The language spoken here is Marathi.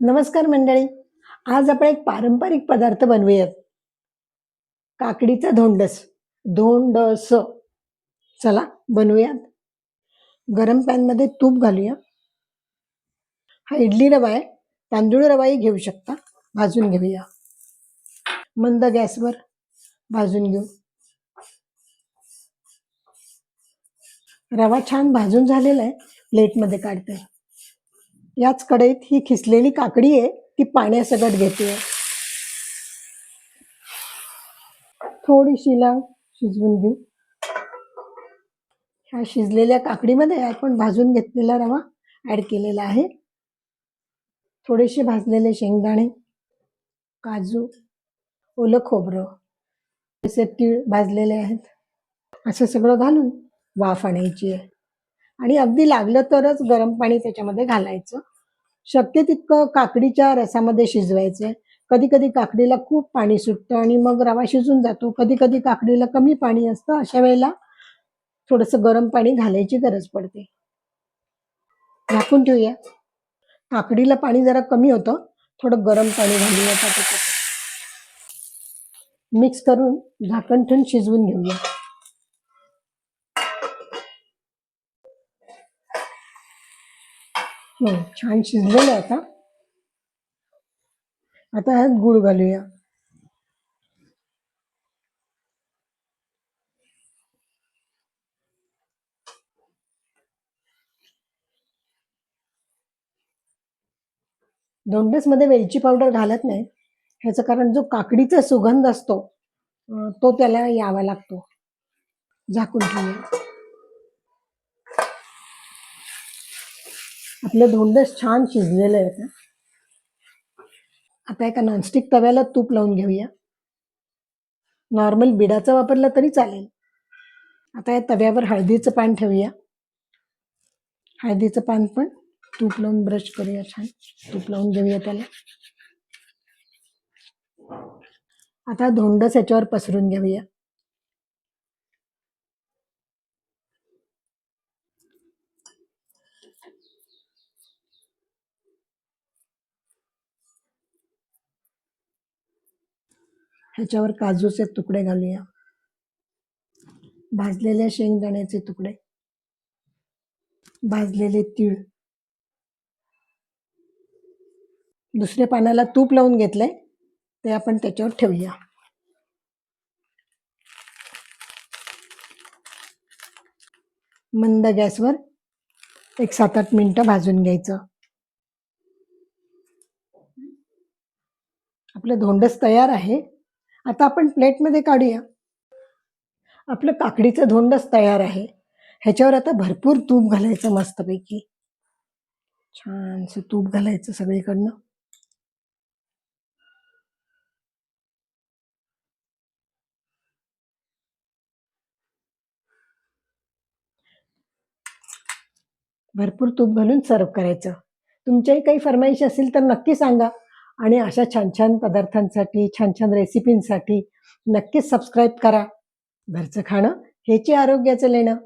नमस्कार मंडळी. आज आपण एक पारंपरिक पदार्थ बनवूयात. काकडीचा धोंडस. धोंडस. चला बनवूयात. गरम पॅनमध्ये तूप घालूया. हा इडली रवा आहे. तांदूळ रवाही घेऊ शकता. भाजून घेऊया. मंद गॅसवर भाजून घेऊ. रवा छान भाजून झालेला आहे. प्लेटमध्ये काढते याच कढईत ही खिसलेली काकडी आहे ती पाण्यासकट घेते. थोडीशी लाव शिजवून घेऊ. ह्या शिजलेल्या काकडीमध्ये आपण भाजून घेतलेला रवा ऍड केलेला आहे. थोडेसे भाजलेले शेंगदाणे काजू ओलं खोबरं तसे तीळ भाजलेले आहेत. असं सगळं घालून वाफ आणायची आहे. आणि अगदी लागलं तरच गरम पाणी त्याच्यामध्ये घालायचं. शक्य तितकं काकडीच्या रसामध्ये शिजवायचं. कधी कधी काकडीला खूप पाणी सुटतं आणि मग रवा शिजून जातो. कधी कधी काकडीला कमी पाणी असतं. अशा वेळेला थोडंसं गरम पाणी घालायची गरज पडते. झाकून ठेवूया. काकडीला पाणी जरा कमी होतं. थोडं गरम पाणी घालूया. मिक्स करून झाकण ठेवून शिजवून घेऊया. हो छान शिजलेलं आहे आता. आता ह्यात गुळ घालूया. दोंडसमध्ये वेलची पावडर घालत नाही. ह्याचं कारण जो काकडीचा सुगंध असतो तो त्याला यावा लागतो. झाकून ठेवूया. आपलं धोंडस छान शिजलेलं आहे आता. आता एका नॉनस्टिक तव्याला तूप लावून घेऊया. नॉर्मल बिडाचा वापरला तरी चालेल. आता या तव्यावर हळदीचं पान ठेवूया. हळदीचं पान पण तूप लावून ब्रश करूया छान. तूप लावून घेऊया त्याला. आता धोंडस याच्यावर पसरून घेऊया. ह्याच्यावर काजूचे तुकडे घालूया. भाजलेले शेंगदाण्याचे तुकडे. भाजलेले तीळ. दुसऱ्या पानाला तूप लावून घेतलंय. ते आपण त्याच्यावर ठेवूया. मंद गॅसवर एक सात आठ मिनटं भाजून घ्यायचं. आपलं धोंडस तयार आहे. आता आपण प्लेटमध्ये काढूया. आपलं काकडीचं धोंडच तयार आहे. ह्याच्यावर आता भरपूर तूप घालायचं मस्तपैकी. छानसं तूप घालायचं सगळीकडनं. भरपूर तूप घालून सर्व करायचं. तुमच्याही काही फरमाईश असेल तर नक्की सांगा. आणि अशा छान छान पदार्थांसाठी छान छान रेसिपींसाठी नक्कीच सबस्क्राईब करा. घरचं खाणं हेची आरोग्याचं लेणं.